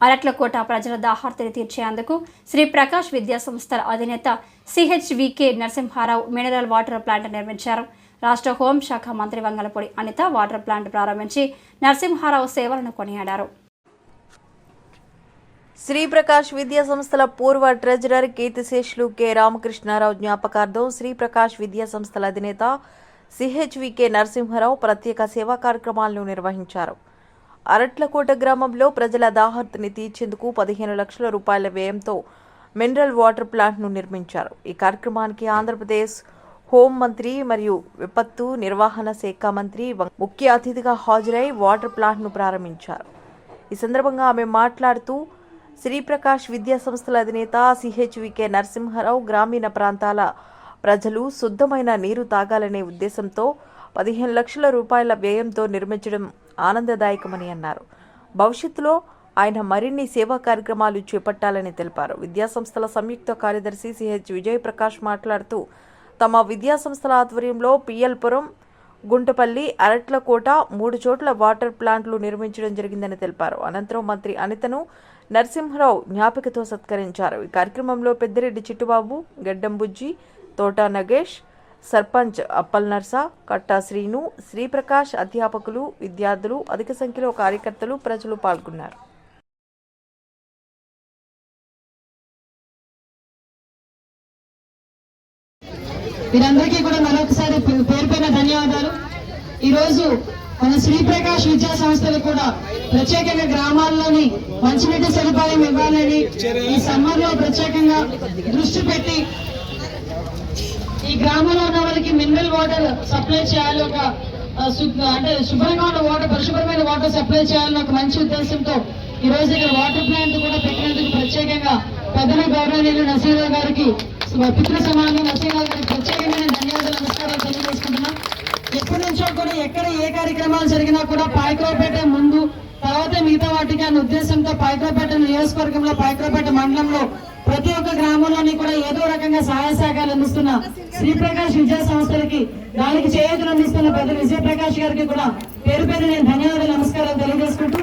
అరట్లకోట ప్రజల దాహార్తిని తీర్చేందుకు శ్రీ ప్రకాష్ విద్యా సంస్థల అధినేత CHVK Narasimha Rao mineral water plant నిర్మించారు. రాష్ట్ర హోంశాఖ మంత్రి వంగలపూడి అనిత వాటర్ ప్లాంట్ ప్రారంభించి నరసింహారావు సేవలను కొనియాడారు. శ్రీప్రకాష్ విద్యా సంస్థల పూర్వ ట్రెజరర్ కీర్తిశేషులు కె. రామకృష్ణారావు జ్ఞాపకార్థం శ్రీప్రకాష్ విద్యా సంస్థల అధినేత సిహెచ్వికే నరసింహారావు ప్రత్యేక సేవా కార్యక్రమాలను నిర్వహించారు. అరట్లకోట గ్రామంలో ప్రజల దాహార్తిని తీర్చేందుకు పదిహేను లక్షల రూపాయల వ్యయంతో మినరల్ వాటర్ ప్లాంట్ను నిర్మించారు. ఈ కార్యక్రమానికి ఆంధ్రప్రదేశ్ హోం మంత్రి మరియు విపత్తు నిర్వహణ శాఖ మంత్రి ముఖ్య అతిథిగా హాజరై వాటర్ ప్లాంట్ను ప్రారంభించారు. ఈ సందర్భంగా ఆమె మాట్లాడుతూ శ్రీప్రకాష్ విద్యా సంస్థల అధినేత సిహెచ్వికే నరసింహారావు గ్రామీణ ప్రాంతాల ప్రజలు శుద్ధమైన నీరు తాగాలనే ఉద్దేశంతో పదిహేను లక్షల రూపాయల వ్యయంతో నిర్మించడం ఆనందదాయకమని అన్నారు. భవిష్యత్తులో ఆయన మరిన్ని సేవా కార్యక్రమాలు చేపట్టాలని తెలిపారు. విద్యా సంస్థల సంయుక్త కార్యదర్శి సిహెచ్ విజయప్రకాష్ మాట్లాడుతూ తమ విద్యాసంస్థల ఆధ్వర్యంలో పిఎల్పురం గుంటపల్లి అరట్లకోట మూడు చోట్ల వాటర్ ప్లాంట్లు నిర్మించడం జరిగిందని తెలిపారు. అనంతరం మంత్రి అనితను నరసింహరావు జ్ఞాపికతో సత్కరించారు. ఈ కార్యక్రమంలో పెద్దిరెడ్డి చిట్టుబాబు గడ్డంబుజ్జి తోటా నగేష్ సర్పంచ్ అప్పల్ నర్సా కట్టా శ్రీను శ్రీప్రకాష్ అధ్యాపకులు విద్యార్థులు అధిక సంఖ్యలో కార్యకర్తలు ప్రజలు పాల్గొన్నారు. వీరందరికీ కూడా మరొకసారి పేరు పైన ధన్యవాదాలు. ఈ రోజు మన శ్రీప్రకాష్ విద్యా సంస్థలు కూడా ప్రత్యేకంగా గ్రామాల్లోని మంచినీటి సదుపాయం ఇవ్వాలని ఈ సమ్మర్లో ప్రత్యేకంగా దృష్టి పెట్టి గ్రామంలో ఉన్న వాళ్ళకి మినరల్ వాటర్ సప్లై చేయాలి ఒక అంటే శుభ్రంగా ఉన్న వాటర్ పరిశుభ్రమైన వాటర్ సప్లై చేయాలని ఒక మంచి ఉద్దేశంతో ఈ రోజు ఇక్కడ వాటర్ ప్లాంట్ కూడా పెట్టినందుకు ప్రత్యేకంగా పెద్దల గౌరవనీయులు నసీరావు గారికి పితృ సమానం నసీరావు గారికి ప్రత్యేకమైన ధన్యవాదాలు నమస్కారాలు తెలియజేసుకుంటున్నాం. ఎప్పటి నుంచో కూడా ఎక్కడ ఏ కార్యక్రమాలు జరిగినా కూడా పాయకరావుపేట ముందు తర్వాత మిగతా వాటికి అనే ఉద్దేశంతో పాయకరావుపేట నియోజకవర్గంలో పాయకరావుపేట మండలంలో ప్రతి ఒక్క గ్రామంలోని విధంగా సహాయ సహకారాలు అందిస్తున్న శ్రీప్రకాష్ విద్యా సంస్థలకి దానికి చేయూతలు అందిస్తున్న పెద్ద విజయప్రకాష్ గారికి కూడా పేరు పేరు నేను ధన్యవాదాలు నమస్కారాలు తెలియజేసుకుంటూ